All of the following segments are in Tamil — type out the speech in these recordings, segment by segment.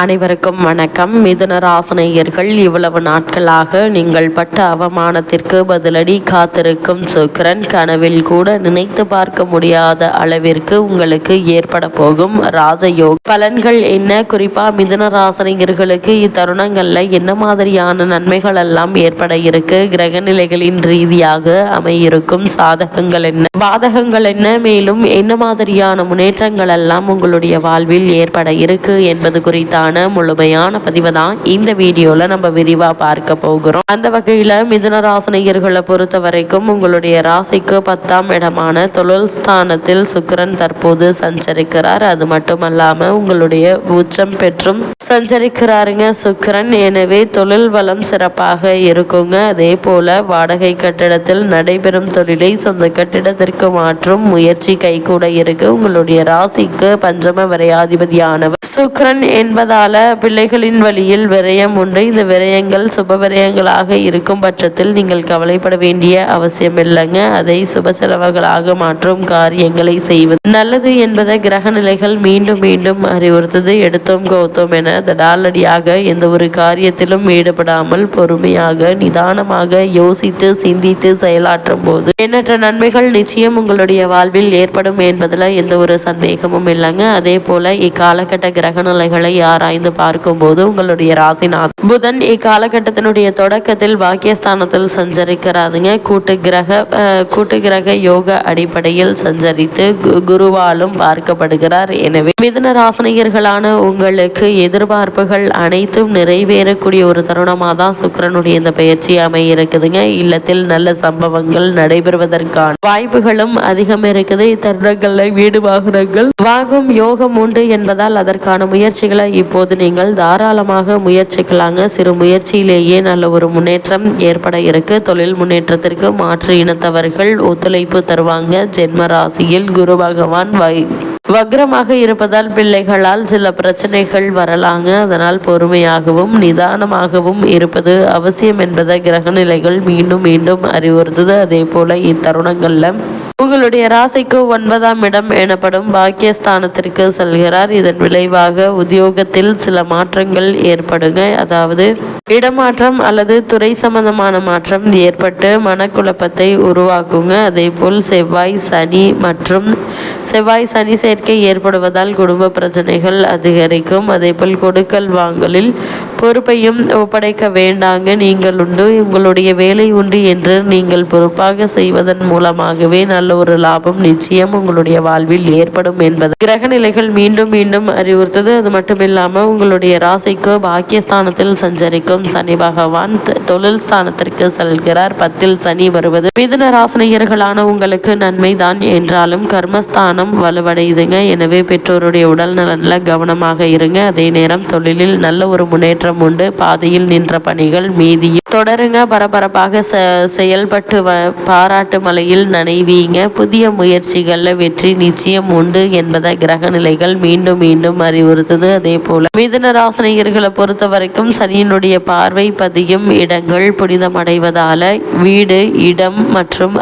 அனைவருக்கும் வணக்கம். மிதுன ராசனையர்கள் இவ்வளவு நாட்களாக நீங்கள் பட்ட அவமானத்திற்கு பதிலடி காத்திருக்கும் சுக்கரன் கனவில் கூட நினைத்து பார்க்க முடியாத அளவிற்கு உங்களுக்கு ஏற்பட போகும் ராஜயோக் பலன்கள் என்ன? குறிப்பா மிதுன ராசனையர்களுக்கு இத்தருணங்கள்ல என்ன மாதிரியான நன்மைகள் எல்லாம் ஏற்பட இருக்கு? கிரக நிலைகளின் ரீதியாக அமையிருக்கும் சாதகங்கள் என்ன? பாதகங்கள் என்ன? மேலும் என்ன மாதிரியான முன்னேற்றங்கள் எல்லாம் உங்களுடைய வாழ்வில் ஏற்பட இருக்கு என்பது குறித்தான் முழுமையான பதிவை தான் இந்த வீடியோவில் நம்ம விரிவா பார்க்க போகிறோம். அந்த வகையில் மிதுன ராசினியர்களை பொறுத்த வரைக்கும் உங்களுடைய ராசிக்கு பத்தாம் இடமான தொழில் ஸ்தானத்தில் சுக்கிரன் தற்போது சஞ்சரிக்கிறார். அது மட்டுமல்லாம உங்களுடைய உச்சம் பெற்றும் சஞ்சரிக்கிறாருங்க சுக்கரன். எனவே தொழில் வளம் சிறப்பாக இருக்குங்க. அதே போல வாடகை கட்டிடத்தில் நடைபெறும் தொழிலை சொந்த கட்டிடத்திற்கு மாற்றும் முயற்சி கைகூட இருக்கு. உங்களுடைய ராசிக்கு பஞ்சம வரையாதிபதியானவர் சுக்கரன் என்பதால் பிள்ளைகளின் வழியில் விரயம் உண்டு. இந்த விரயங்கள் சுப விரயங்களாக இருக்கும் பட்சத்தில் நீங்கள் கவலைப்பட வேண்டிய அவசியம் இல்லைங்க அதை சுப செலவுகளாக மாற்றும் காரியங்களை செய்வது நல்லது என்பதை கிரக நிலைகள் மீண்டும் மீண்டும் அறிவுறுத்தது. எடுத்தோம் கௌத்தோம் என தடாலடியாக எந்த ஒரு காரியத்திலும் ஈடுபடாமல் பொறுமையாக நிதானமாக யோசித்து சிந்தித்து செயலாற்றும் போது எண்ணற்ற நன்மைகள் நிச்சயம் உங்களுடைய வாழ்வில் ஏற்படும் என்பதில் எந்த ஒரு சந்தேகமும் இல்லைங்க. அதே போல இக்காலகட்ட கிரக நிலைகளை ஆராய்ந்து பார்க்கும்போது உங்களுடைய ராசிநாத் புதன் இக்காலகட்டத்தினுடைய தொடக்கத்தில் பாக்கியஸ்தானத்தில் சஞ்சரிக்கிறாதுங்க கூட்டு கிரக கூட்டு கிரக யோக அடிப்படையில் சஞ்சரித்து குருவாலும் பார்க்கப்படுகிறார். எனவே மிதன ராசினியர்களான உங்களுக்கு எதிர்பார்ப்புகள் அனைத்தும் நிறைவேறக்கூடிய ஒரு தருணமாக தான் சுக்கரனுடைய இந்த பயிற்சி அமைய இருக்குதுங்க இல்லத்தில் நல்ல சம்பவங்கள் நடைபெறுவதற்கான வாய்ப்புகளும் அதிகம் இருக்குது. இத்தருணங்களில் வீடு வாகனங்கள் வாங்கும் யோகம் உண்டு என்பதால் அதற்கான முயற்சிகளை இப்போது நீங்கள் தாராளமாக முயற்சிக்கலாங்க. சிறு முயற்சியிலேயே நல்ல ஒரு முன்னேற்றம் ஏற்பட இருக்கு. தொழில் முன்னேற்றத்திற்கு மாற்று இனத்தவர்கள் ஒத்துழைப்பு தருவாங்க. ஜென்ம ராசியில் குரு பகவான் வை வக்ரமாக இருப்பதால் பிள்ளைகளால் சில பிரச்சனைகள் வரலாங்க. அதனால் பொறுமையாகவும் நிதானமாகவும் இருப்பது அவசியம் என்பதை கிரக நிலைகள் மீண்டும் மீண்டும் அறிவுறுத்துது. அதே போல இத்தருணங்கள்ல உங்களுடைய ராசிக்கு ஒன்பதாம் இடம் எனப்படும் பாக்கியஸ்தானத்திற்கு செல்கிறார். இதன் விளைவாக உத்தியோகத்தில் சில மாற்றங்கள் ஏற்படுங்க. அதாவது இடமாற்றம் அல்லது துறை சம்பந்தமான மாற்றம் ஏற்பட்டு மனக்குழப்பத்தை உருவாக்குங்க. அதே போல் செவ்வாய் சனி மற்றும் செவ்வாய் சனி சேர்க்கை ஏற்படுவதால் குடும்ப பிரச்சனைகள் அதிகரிக்கும். அதே போல் கொடுக்கல் வாங்கலில் பொறுப்பையும் ஒப்படைக்க வேண்டாங்க. நீங்கள் உண்டு. உங்களுடைய வேலை உண்டு என்று நீங்கள் பொறுப்பாக செய்வதன் மூலமாகவே நல்ல ஒரு லாபம் நிச்சயம் உங்களுடைய வாழ்வில் ஏற்படும் என்பது. கிரக நிலைகள் மீண்டும் மீண்டும் அறிவுறுத்தது. அது மட்டுமில்லாம உங்களுடைய ராசிக்கு பாக்கியஸ்தானத்தில் சஞ்சரிக்கும் சனி பகவான் தொழில் ஸ்தானத்திற்கு செல்கிறார். பத்தில் சனி வருவது மிதுன ராசினியர்களான உங்களுக்கு நன்மைதான். என்றாலும் கர்மஸ்தானம் வலுவடையுதுங்க. எனவே பெற்றோருடைய உடல் நலன்ல கவனமாக இருங்க. அதே நேரம் தொழிலில் நல்ல ஒரு முன்னேற்றம் உண்டு. பாதையில் நின்ற பணிகள் மீதியும் தொடருங்க. பரபரப்பாக செ- செயல்பட்டு வ பாராட்டு மலையில் நனைவீங்க. புதிய முயற்சிகளில் வெற்றி நிச்சயம் உண்டு என்பதை கிரக நிலைகள் மீண்டும் மீண்டும் அறிவுறுத்துது. அதே போல மிதுன ராசனிகர்களை பொறுத்த வரைக்கும் சனியினுடைய பார்வை பதியும் இடங்கள் புனிதமடைவதால வீடு இடம் மற்றும்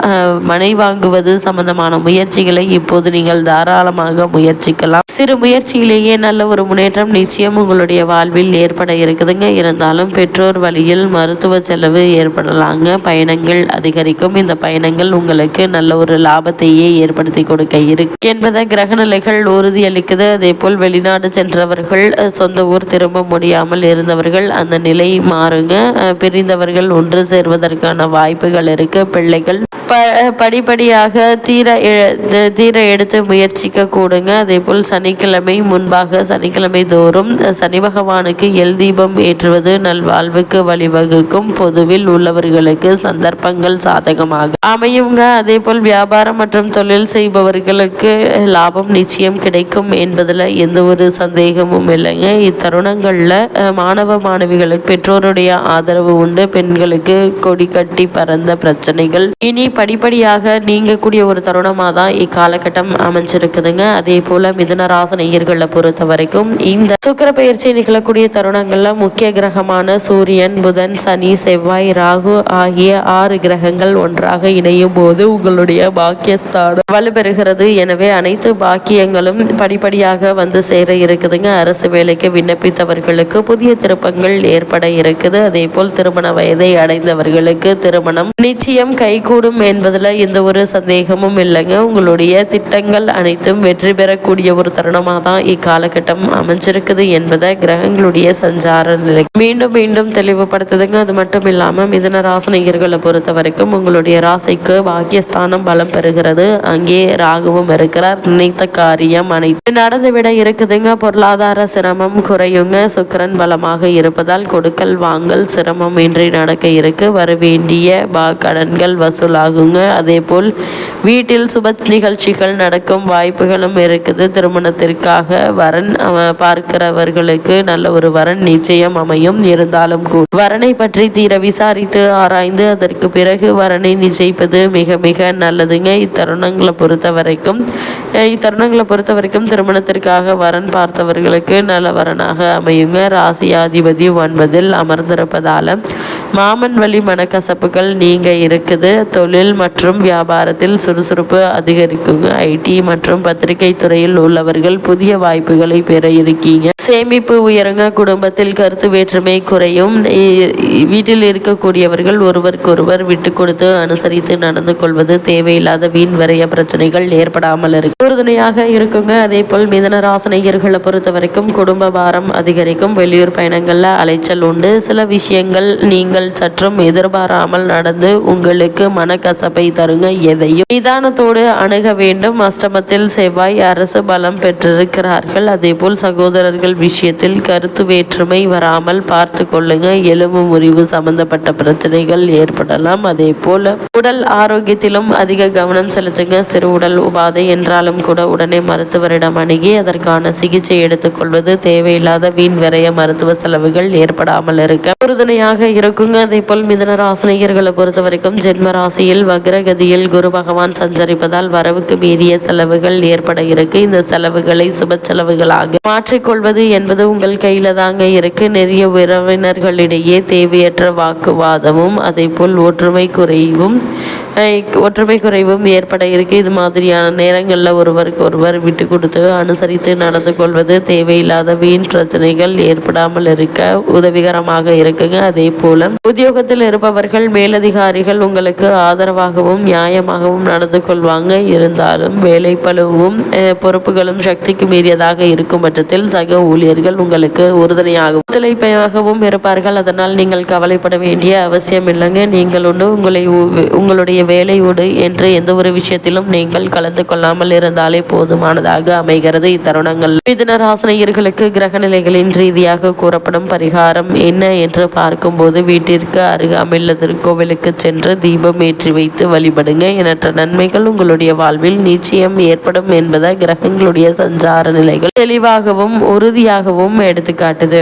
மனை வாங்குவது சம்பந்தமான முயற்சிகளை இப்போது நீங்கள் தாராளமாக முயற்சிக்கலாம். சிறு முயற்சியிலேயே நல்ல ஒரு முன்னேற்றம் நிச்சயம் உங்களுடைய வாழ்வில் ஏற்பட இருக்குதுங்க. இருந்தாலும் பெற்றோர் வழியில் மருத்துவ செலவு ஏற்படலாங்க. பயணங்கள் அதிகரிக்கும். இந்த பயணங்கள் உங்களுக்கு நல்ல ஒரு லாபத்தையே ஏற்படுத்தி கொடுக்க இருக்கு என்பதை கிரகநிலைகள் உறுதியளிக்குது. அதே போல் வெளிநாடு சென்றவர்கள் சொந்த ஊர் திரும்ப முடியாமல் இருந்தவர்கள் அந்த நிலை மாறுங்க. பிரிந்தவர்கள் ஒன்று சேர்வதற்கான வாய்ப்புகள் இருக்கு. பிள்ளைகள் ப படிப்படியாக தீர எ- தீர எடுத்து முயற்சிக்க கூடுங்க. அதே போல் சனிக்கிழமை முன்பாக சனிக்கிழமை தோறும் சனி பகவானுக்கு எல் தீபம் ஏற்றுவது நல்வாழ்வுக்கு வழிவகுக்கும். பொதுவில் உள்ளவர்களுக்கு சந்தர்ப்பங்கள் சாதகமாக அமையுங்க. அதே போல் வியாபாரம் மற்றும் தொழில் செய்பவர்களுக்கு லாபம் நிச்சயம் கிடைக்கும் என்பதில் எந்த ஒரு சந்தேகமும் இல்லைங்க. இத்தருணங்களில் மாணவ மாணவிகளுக்கு பெற்றோருடைய ஆதரவு உண்டு. பெண்களுக்கு கொடி கட்டி பறந்த பிரச்சனைகள். இனி படிப்படியாக நீங்கக்கூடிய ஒரு தருணமாக தான் இக்காலகட்டம் அமைஞ்சிருக்குதுங்க. அதே போல் மிதுனராச ராசனையர்களை பொறுத்த வரைக்கும் இந்த சுக்கர பயிற்சி நிகழக்கூடிய தருணங்களில் முக்கிய கிரகமான சூரியன் புதன் சனி செவ்வாய் ராகு ஆகிய ஆறு கிரகங்கள் ஒன்றாக இணையும் போது உங்களுடைய பாக்கியஸ்தானம் வலுப்பெறுகிறது. எனவே அனைத்து பாக்கியங்களும் படிப்படியாக வந்து சேர இருக்குதுங்க. அரசு வேலைக்கு விண்ணப்பித்தவர்களுக்கு புதிய திருப்பங்கள் ஏற்பட இருக்குது. அதே போல் திருமண வயதை அடைந்தவர்களுக்கு திருமணம் நிச்சயம் கைகூடும் என்பதில் எந்த ஒரு சந்தேகமும் இல்லைங்க. உங்களுடைய திட்டங்கள் அனைத்தும் வெற்றி பெறக்கூடிய ஒரு தருணமாக தான் இக்காலகட்டம் அமைஞ்சிருக்குது என்பதை கிரகங்களுடைய சஞ்சார நிலை. மீண்டும் மீண்டும் தெளிவுபடுத்துதுங்க. அது மட்டும் இல்லாமல் மிதன ராசனிகர்களை பொறுத்த வரைக்கும் உங்களுடைய ராசிக்கு பாக்கியஸ்தானம் பலம் பெறுகிறது. அங்கே ராகுவும் இருக்கிறார். நினைத்த காரியம் அனைத்து நடந்துவிட இருக்குதுங்க. பொருளாதார சிரமம் குறையுங்க. சுக்கரன் பலமாக இருப்பதால் கொடுக்கல் வாங்கல் சிரமம் இன்றி நடக்க இருக்கு. வர வேண்டிய கடன்கள் கடன்கள் ஆகுங்க அதே போல் வீட்டில் சுப நிகழ்ச்சிகள் நடக்கும் வாய்ப்புகளும் இருக்குது. திருமணத்திற்காக வரன் பார்க்கிறவர்களுக்கு நல்ல ஒரு வரன் நிச்சயம் அமையும். இருந்தாலும் கூட வரனை பற்றி தீர விசாரித்து ஆராய்ந்து அதற்கு பிறகு வரனை நிச்சயிப்பது மிக மிக நல்லதுங்க. இத்தருணங்களை பொறுத்த வரைக்கும் இத்தருணங்களை பொறுத்த வரைக்கும் திருமணத்திற்காக வரன் பார்த்தவர்களுக்கு நல்ல வரனாக அமையுங்க. ராசியாதிபதி ஒன்பதில் அமர்ந்திருப்பதால மாமன் வழி மனக்கசப்புகள் நீங்க இருக்குது. தொழில் மற்றும் வியாபாரத்தில் சுறுசுறுப்பு அதிகரிக்குங்க ஐடி மற்றும் பத்திரிகை துறையில் உள்ளவர்கள் புதிய வாய்ப்புகளை பெற இருக்கீங்க. சேமிப்பு உயருங்க. குடும்பத்தில் கருத்து வேற்றுமை குறையும். வீட்டில் இருக்கக்கூடியவர்கள் ஒருவருக்கொருவர் விட்டு கொடுத்து அனுசரித்து நடந்து கொள்வது தேவையில்லாத வீண் வரைய பிரச்சனைகள் ஏற்படாமல் இருக்கு. உறுதுணையாக இருக்குங்க. அதே போல் மிதனராசனையர்களை பொறுத்த வரைக்கும் குடும்ப பாரம் அதிகரிக்கும். வெளியூர் பயணங்கள்ல அலைச்சல் உண்டு. சில விஷயங்கள் நீங்கள் சற்றும் எதிர்பாராமல் நடந்து உங்களுக்கு மனக்கசப்பை தருங்க எதையும் நிதானத்தோடு அணுக வேண்டும். அஷ்டமத்தில் செவ்வாய் அரசு பலம் பெற்றிருக்கிறார்கள். அதேபோல் சகோதரர்கள் விஷயத்தில் கருத்து வேற்றுமை வராமல் பார்த்து கொள்ளுங்க. எலும்பு முறிவு சம்பந்தப்பட்ட பிரச்சனைகள் ஏற்படலாம். அதே போல உடல் ஆரோக்கியத்திலும் அதிக கவனம் செலுத்துங்க. சிறு உடல் உபாதை என்றாலும் கூட உடனே மருத்துவரிடம் அணுகி அதற்கான சிகிச்சை எடுத்துக்கொள்வது. தேவையில்லாத வீண் விரைய மருத்துவ செலவுகள் ஏற்படாமல் இருக்க உறுதுணையாக இருக்கும். அதே போல் மிதன ராசினியர்களை பொறுத்த வரைக்கும் ஜென்ம ராசியில் வக்ரகதியில் குரு பகவான் சஞ்சரிப்பதால் வரவுக்கு மீறிய செலவுகள் ஏற்பட இருக்கு. இந்த செலவுகளை சுப செலவுகளாக மாற்றிக்கொள்வது என்பது உங்கள் கையில தாங்க இருக்கு. நிறைய உறவினர்களிடையே தேவையற்ற வாக்குவாதமும் அதே போல் ஒற்றுமை குறைவும் ஒற்றுமை குறைவும் ஏற்பட இருக்கு. இது மாதிரியான நேரங்களில் ஒருவருக்கு ஒருவர் விட்டு கொடுத்து அனுசரித்து நடந்து கொள்வது தேவையில்லாத வீண் பிரச்சனைகள் ஏற்படாமல் இருக்க உதவிகரமாக இருக்குங்க. அதே போல உத்தியோகத்தில் இருப்பவர்கள் மேலதிகாரிகள் உங்களுக்கு ஆதரவாகவும் நியாயமாகவும் நடந்து கொள்வாங்க. இருந்தாலும் வேலை பழுவும் பொறுப்புகளும் சக்திக்கு மீறியதாக இருக்கும் பட்சத்தில் சக ஊழியர்கள் உங்களுக்கு உறுதுணையாகவும் ஒத்துழைப்பாகவும் இருப்பார்கள். அதனால் நீங்கள் கவலைப்பட வேண்டிய அவசியம் இல்லைங்க. நீங்கள் உண்டு உங்களை உங்களுடைய வேலையோடு என்று எந்த ஒரு விஷயத்திலும் நீங்கள் கலந்து கொள்ளாமல் இருந்தாலே போதுமானதாக அமைகிறது இத்தருணங்கள். மிதுன ராசனையர்களுக்கு கிரக நிலைகளின் ரீதியாக கூறப்படும் பரிகாரம் என்ன என்று பார்க்கும்போது வீட்டிற்கு அருகாமையில் திருக்கோவிலுக்கு சென்று தீபம் ஏற்றி வைத்து வழிபடுங்க. எண்ணற்ற நன்மைகள் உங்களுடைய வாழ்வில் நிச்சயம் ஏற்படும் என்பதை கிரகங்களுடைய சஞ்சார நிலைகள் தெளிவாகவும் உறுதியாகவும் எடுத்துக்காட்டுது.